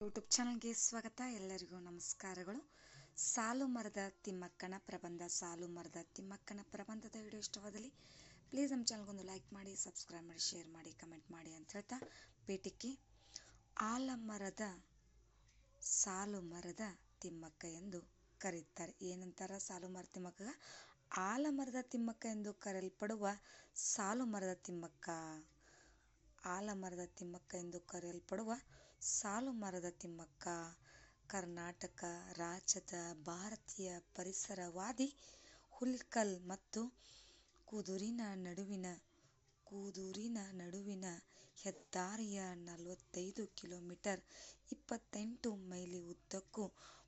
YouTube ಚಾನಲ್ಗೆ ಸ್ವಾಗತ. ಎಲ್ಲರಿಗೂ ನಮಸ್ಕಾರಗಳು. ಸಾಲು ಮರದ ತಿಮ್ಮಕ್ಕನ ಪ್ರಬಂಧ, ಸಾಲು ಮರದ ತಿಮ್ಮಕ್ಕನ ಪ್ರಬಂಧದ ವಿಡಿಯೋ ಇಷ್ಟವಾದಲ್ಲಿ ಪ್ಲೀಸ್ ನಮ್ಮ ಚಾನಲ್ಗೊಂದು ಲೈಕ್ ಮಾಡಿ ಸಬ್ಸ್ಕ್ರೈಬ್ ಮಾಡಿ ಶೇರ್ ಮಾಡಿ ಕಮೆಂಟ್ ಮಾಡಿ ಅಂತ ಹೇಳ್ತಾ ಪೇಟಿಕೆ ಆಲಮರದ ಸಾಲು ಮರದ ತಿಮ್ಮಕ್ಕ ಎಂದು ಕರೆಯುತ್ತಾರೆ ಏನಂತಾರ ಸಾಲು ಮರದ ತಿಮ್ಮಕ್ಕ? ಆಲಮರದ ತಿಮ್ಮಕ್ಕ ಎಂದು ಕರೆಯಲ್ಪಡುವ ಸಾಲು ಮರದ ತಿಮ್ಮಕ್ಕ. ಆಲಮರದ ತಿಮ್ಮಕ್ಕ ಎಂದು ಕರೆಯಲ್ಪಡುವ ಸಾಲು ಮರದ ತಿಮ್ಮಕ್ಕ, ಕರ್ನಾಟಕ ರಾಜ್ಯದ ಭಾರತೀಯ ಪರಿಸರವಾದಿ ಹುಲ್ಕಲ್ ಮತ್ತು ಕೂದುರಿನ ನಡುವಿನ ಕೂದುರಿನ ನಡುವಿನ ಹೆದ್ದಾರಿಯ ನಲವತ್ತೈದು ಕಿಲೋಮೀಟರ್ ಇಪ್ಪತ್ತೆಂಟು ಮೈಲಿ ಉದ್ದಕ್ಕೂ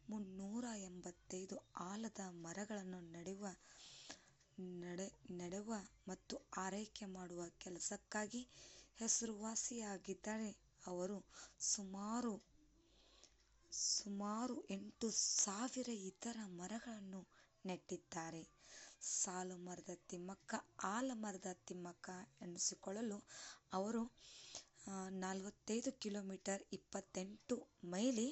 ಮುನ್ನೂರ ಎಂಬತ್ತೈದು ಆಲದ ಮರಗಳನ್ನು ನೆಡುವ, ನಡೆ, ನೆಡುವ ಮತ್ತು ಆರೈಕೆ ಮಾಡುವ ಕೆಲಸಕ್ಕಾಗಿ ಹೆಸರುವಾಸಿಯಾಗಿದ್ದಾರೆ. ಅವರು ಸುಮಾರು ಸುಮಾರು ಎಂಟು ಸಾವಿರ ಇತರ ಮರಗಳನ್ನು ನೆಟ್ಟಿದ್ದಾರೆ. ಸಾಲು ಮರದ ತಿಮ್ಮಕ್ಕ, ಆಲ ಮರದ ತಿಮ್ಮಕ್ಕ ಎನಿಸಿಕೊಳ್ಳಲು ಅವರು ನಲವತ್ತೈದು ಕಿಲೋಮೀಟರ್ ಇಪ್ಪತ್ತೆಂಟು ಮೈಲಿ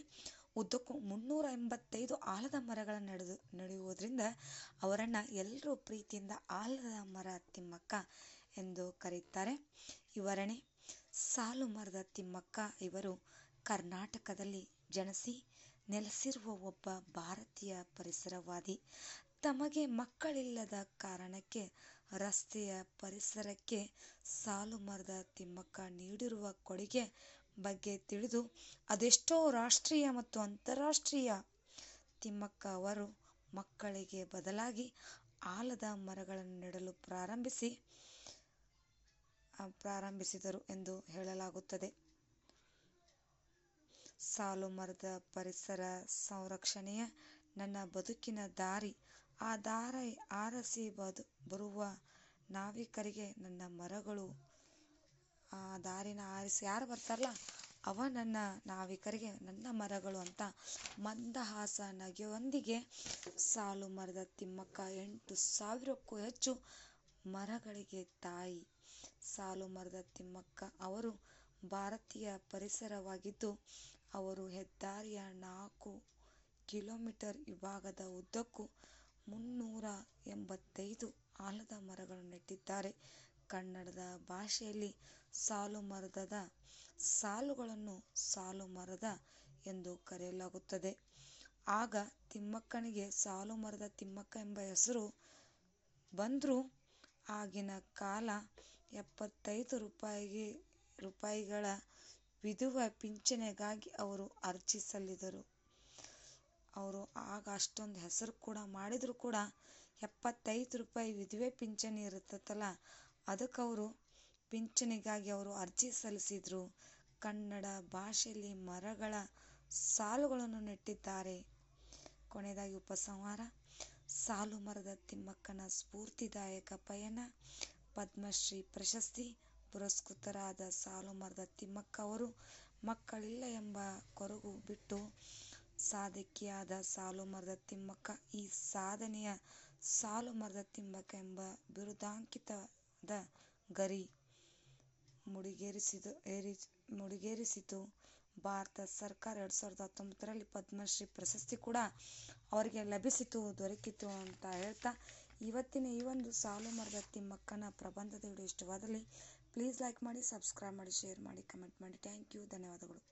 ಉದ್ದಕ್ಕೂ ಮುನ್ನೂರ ಎಂಬತ್ತೈದು ಆಲದ ಮರಗಳನ್ನು ನಡೆದು ನಡೆಯುವುದರಿಂದ ಅವರನ್ನು ಎಲ್ಲರೂ ಪ್ರೀತಿಯಿಂದ ಆಲದ ಮರ ತಿಮ್ಮಕ್ಕ ಎಂದು ಕರೆಯುತ್ತಾರೆ ವಿವರಣೆ ಸಾಲು ಮರದ ತಿಮ್ಮಕ್ಕ ಇವರು ಕರ್ನಾಟಕದಲ್ಲಿ ಜನಿಸಿ ನೆಲೆಸಿರುವ ಒಬ್ಬ ಭಾರತೀಯ ಪರಿಸರವಾದಿ. ತಮಗೆ ಮಕ್ಕಳಿಲ್ಲದ ಕಾರಣಕ್ಕೆ ರಸ್ತೆಯ ಪರಿಸರಕ್ಕೆ ಸಾಲು ಮರದ ತಿಮ್ಮಕ್ಕ ನೀಡಿರುವ ಕೊಡುಗೆ ಬಗ್ಗೆ ತಿಳಿದು ಅದೆಷ್ಟೋ ರಾಷ್ಟ್ರೀಯ ಮತ್ತು ಅಂತಾರಾಷ್ಟ್ರೀಯ ತಿಮ್ಮಕ್ಕ ಅವರು ಮಕ್ಕಳಿಗೆ ಬದಲಾಗಿ ಆಲದ ಮರಗಳನ್ನು ನೆಡಲು ಪ್ರಾರಂಭಿಸಿ ಪ್ರಾರಂಭಿಸಿದರು ಎಂದು ಹೇಳಲಾಗುತ್ತದೆ. ಸಾಲು ಮರದ ಪರಿಸರ ಸಂರಕ್ಷಣೆಯ ನನ್ನ ಬದುಕಿನ ದಾರಿ, ಆ ದಾರ ಆರಿಸಿ ಬರುವ ನಾವಿಕರಿಗೆ ನನ್ನ ಮರಗಳು, ಆ ದಾರಿನ ಆರಿಸಿ, ಯಾರು ಬರ್ತಾರಲ್ಲ, ಅವ ನನ್ನ ನಾವಿಕರಿಗೆ ನನ್ನ ಮರಗಳು ಅಂತ ಮಂದಹಾಸ ನಗೆಯೊಂದಿಗೆ ಸಾಲು ಮರದ ತಿಮ್ಮಕ್ಕ ಎಂಟು ಸಾವಿರಕ್ಕೂ ಹೆಚ್ಚು ಮರಗಳಿಗೆ ತಾಯಿ. ಸಾಲು ಮರದ ತಿಮ್ಮಕ್ಕ ಅವರು ಭಾರತೀಯ ಪರಿಸರವಾಗಿದ್ದು, ಅವರು ಹೆದ್ದಾರಿಯ ನಾಲ್ಕು ಕಿಲೋಮೀಟರ್ ವಿಭಾಗದ ಉದ್ದಕ್ಕೂ ಮುನ್ನೂರ ಎಂಬತ್ತೈದು ಆಲದ ಮರಗಳನ್ನು ನೆಟ್ಟಿದ್ದಾರೆ. ಕನ್ನಡದ ಭಾಷೆಯಲ್ಲಿ ಸಾಲು ಮರದ ಸಾಲುಗಳನ್ನು ಸಾಲು ಮರದ ಎಂದು ಕರೆಯಲಾಗುತ್ತದೆ. ಆಗ ತಿಮ್ಮಕ್ಕನಿಗೆ ಸಾಲು ಮರದ ತಿಮ್ಮಕ್ಕ ಎಂಬ ಹೆಸರು ಬಂದರೂ ಆಗಿನ ಕಾಲ ಎಪ್ಪತ್ತೈದು ರೂಪಾಯಿಗೆ, ರೂಪಾಯಿಗಳ ವಿಧವಾ ಪಿಂಚಣಿಗಾಗಿ ಅವರು ಅರ್ಜಿ ಸಲ್ಲಿಸಿದರು ಅವರು ಆಗ ಅಷ್ಟೊಂದು ಹೆಸರು ಕೂಡ ಮಾಡಿದರೂ ಕೂಡ ಎಪ್ಪತ್ತೈದು ರೂಪಾಯಿ ವಿಧವೆ ಪಿಂಚಣಿ ಇರುತ್ತಲ್ಲ ಅದಕ್ಕೆ ಅವರು ಪಿಂಚಣಿಗಾಗಿ ಅವರು ಅರ್ಜಿ ಸಲ್ಲಿಸಿದರು. ಕನ್ನಡ ಭಾಷೆಯಲ್ಲಿ ಮರಗಳ ಸಾಲುಗಳನ್ನು ನೆಟ್ಟಿದ್ದಾರೆ. ಕೊನೆಯದಾಗಿ ಉಪಸಂಹಾರ. ಸಾಲು ಮರದ ತಿಮ್ಮಕ್ಕನ ಸ್ಫೂರ್ತಿದಾಯಕ ಪಯಣ. ಪದ್ಮಶ್ರೀ ಪ್ರಶಸ್ತಿ. ಪುರಸ್ಕೃತರಾದ ಸಾಲು ಮರದ ತಿಮ್ಮಕ್ಕ ಅವರು ಮಕ್ಕಳಿಲ್ಲ ಎಂಬ ಕೊರಗು ಬಿಟ್ಟು ಸಾಧಕಿಯಾದ ಸಾಲು ಮರದ ತಿಮ್ಮಕ್ಕ ಈ ಸಾಧನೆಯ ಸಾಲು ಮರದ ತಿಮ್ಮಕ್ಕ ಎಂಬ ಬಿರುದಾಂಕಿತದ ಗರಿ ಮುಡಿಗೇರಿಸಿದ, ಏರಿ, ಮುಡಿಗೇರಿಸಿತು. ಭಾರತ ಸರ್ಕಾರ ಎರಡು ಸಾವಿರದ ಹತ್ತೊಂಬತ್ತರಲ್ಲಿ ಪದ್ಮಶ್ರೀ ಪ್ರಶಸ್ತಿ ಕೂಡ ಅವರಿಗೆ ಲಭಿಸಿತು, ದೊರಕಿತು ಅಂತ ಹೇಳ್ತಾ ಇವತ್ತಿನ ಈ ಒಂದು ಸಾಲು ಮರದ ತಿಮ್ಮಕ್ಕನ ಪ್ರಬಂಧದ ವಿಡಿಯೋ ಇಷ್ಟವಾದಲ್ಲಿ ಪ್ಲೀಸ್ ಲೈಕ್ ಮಾಡಿ ಸಬ್ಸ್ಕ್ರೈಬ್ ಮಾಡಿ ಶೇರ್ ಮಾಡಿ ಕಮೆಂಟ್ ಮಾಡಿ. ಥ್ಯಾಂಕ್ ಯು ಧನ್ಯವಾದಗಳು.